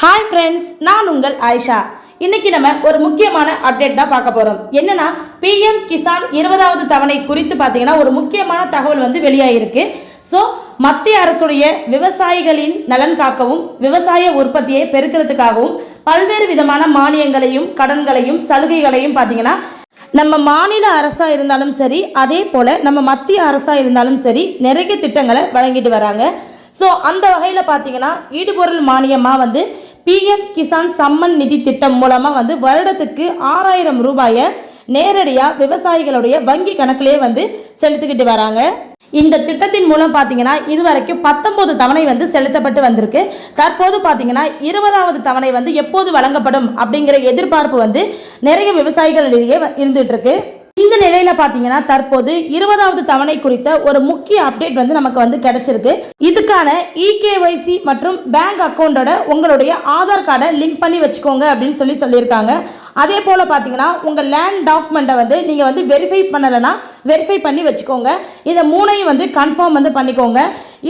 Hi friends நான் உங்கள் ஆயிஷா. இன்னைக்கு நம்ம ஒரு முக்கியமான அப்டேட் தான் பார்க்க போகிறோம் என்னன்னா பிஎம் கிசான் இருபதாவது தவணை குறித்து பார்த்தீங்கன்னா ஒரு முக்கியமான தகவல் வந்து வெளியாகிருக்கு ஸோ மத்திய அரசுடைய விவசாயிகளின் நலன் காக்கவும் விவசாய உற்பத்தியை பெருக்கிறதுக்காகவும் பல்வேறு விதமான மானியங்களையும் கடன்களையும் சலுகைகளையும் பார்த்தீங்கன்னா நம்ம மாநில அரசாக இருந்தாலும் சரி அதே போல் நம்ம மத்திய அரசாக இருந்தாலும் சரி நிறைய திட்டங்களை வழங்கிட்டு வராங்க. ஸோ அந்த வகையில் பார்த்தீங்கன்னா ஈடுபொருள் மானியமாக வந்து பிஎம் கிசான் சம்மன் நிதி திட்டம் மூலமாக வந்து வருடத்துக்கு ஆறாயிரம் ரூபாயை நேரடியாக விவசாயிகளுடைய வங்கி கணக்கிலே வந்து செலுத்திக்கிட்டு வராங்க. இந்த திட்டத்தின் மூலம் பார்த்தீங்கன்னா இதுவரைக்கும் பத்தொன்பது தவணை வந்து செலுத்தப்பட்டு வந்திருக்கு. தற்போது பார்த்தீங்கன்னா இருபதாவது தவணை வந்து எப்போது வழங்கப்படும் அப்படிங்கிற எதிர்பார்ப்பு வந்து நிறைய விவசாயிகளிடையே இருந்துகிட்டு இருக்கு. இந்த நிலையில பாத்தீங்கன்னா தற்போது இருபதாவது தவணை குறித்த ஒரு முக்கிய அப்டேட் வந்து நமக்கு வந்து கிடைச்சிருக்கு. இதுக்கான இகேஒய்சி மற்றும் பேங்க் அக்கௌண்டோட உங்களுடைய ஆதார் கார்டை லிங்க் பண்ணி வச்சுக்கோங்க அப்படின்னு சொல்லி சொல்லியிருக்காங்க. அதே போல பாத்தீங்கன்னா உங்க லேண்ட் டாக்குமெண்ட்டை வந்து நீங்க வந்து வெரிஃபை பண்ணலைன்னா வெரிஃபை பண்ணி வச்சுக்கோங்க. இதை மூணையும் வந்து கன்ஃபார்ம் வந்து பண்ணிக்கோங்க.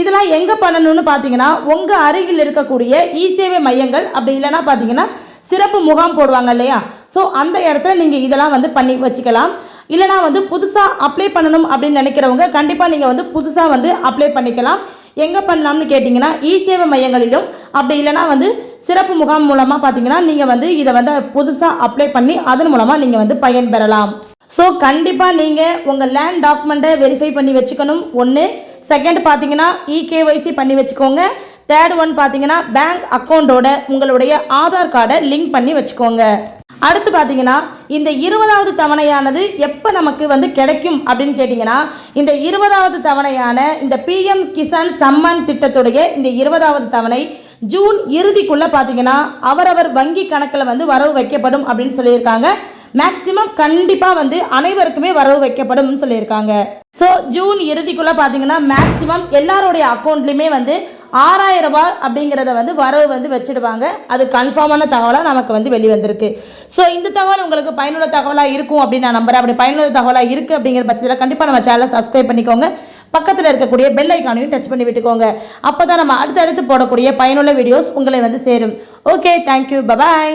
இதெல்லாம் எங்க பண்ணணும்னு பாத்தீங்கன்னா உங்க அருகில் இருக்கக்கூடிய இ சேவை மையங்கள் அப்படி இல்லைன்னா பாத்தீங்கன்னா சிறப்பு முகாம் போடுவாங்க இல்லையா? ஸோ அந்த இடத்துல நீங்கள் இதெல்லாம் வந்து பண்ணி வச்சுக்கலாம். இல்லைனா வந்து புதுசாக அப்ளை பண்ணணும் அப்படின்னு நினைக்கிறவங்க கண்டிப்பாக நீங்கள் வந்து புதுசாக வந்து அப்ளை பண்ணிக்கலாம். எங்கே பண்ணலாம்னு கேட்டிங்கன்னா இ சேவை மையங்களிலும். அப்படி இல்லைனா வந்து சிறப்பு முகாம் மூலமாக பார்த்தீங்கன்னா நீங்கள் வந்து இதை வந்து புதுசாக அப்ளை பண்ணி அதன் மூலமாக நீங்கள் வந்து பயன்பெறலாம் ஸோ கண்டிப்பாக நீங்கள் உங்கள் லேண்ட் டாக்குமெண்ட்டை வெரிஃபை பண்ணி வச்சுக்கணும். ஒன்று செகண்ட் பார்த்தீங்கன்னா இகேஒய்சி பண்ணி வச்சுக்கோங்க. தேர்ட் ஒன் பார்த்தீங்கன்னா பேங்க் அக்கௌண்ட்டோட உங்களுடைய ஆதார் கார்டை லிங்க் பண்ணி வச்சுக்கோங்க. அடுத்து பார்த்தீங்கன்னா இந்த இருபதாவது தவணையானது எப்போ நமக்கு வந்து கிடைக்கும் அப்படின்னு கேட்டிங்கன்னா இந்த இருபதாவது தவணையான இந்த பிஎம் கிசான் சம்மன் திட்டத்துடைய இந்த இருபதாவது தவணை ஜூன் இறுதிக்குள்ளே பார்த்தீங்கன்னா அவரவர் வங்கி கணக்கில் வந்து வரவு வைக்கப்படும் அப்படின்னு சொல்லியிருக்காங்க. மேக்சிமம் கண்டிப்பாக வந்து அனைவருக்குமே வரவு வைக்கப்படும் சொல்லியிருக்காங்க. ஸோ ஜூன் இறுதிக்குள்ளே பார்த்தீங்கன்னா மேக்சிமம் எல்லாருடைய அக்கௌண்ட்லேயுமே வந்து ஆறாயிரம் ரூபாய் அப்படிங்கிறத வந்து வரவு வந்து வச்சிடுவாங்க. அது கன்ஃபார்மான தகவலாக நமக்கு வந்து வெளிவந்திருக்கு. ஸோ இந்த தகவல் உங்களுக்கு பயனுள்ள தகவலாக இருக்கும் அப்படின்னு நான் நம்புகிறேன் அப்படி பயனுள்ள தகவலாக இருக்குது அப்படிங்கிற பட்சத்தில் கண்டிப்பாக நம்ம சேனலை சப்ஸ்கிரைப் பண்ணிக்கோங்க. பக்கத்தில் இருக்கக்கூடிய பெல் ஐக்கானையும் டச் பண்ணி விட்டுக்கோங்க. அப்போ தான் நம்ம அடுத்தடுத்து போடக்கூடிய பயனுள்ள வீடியோஸ் உங்களை வந்து சேரும். Okay thank you bye bye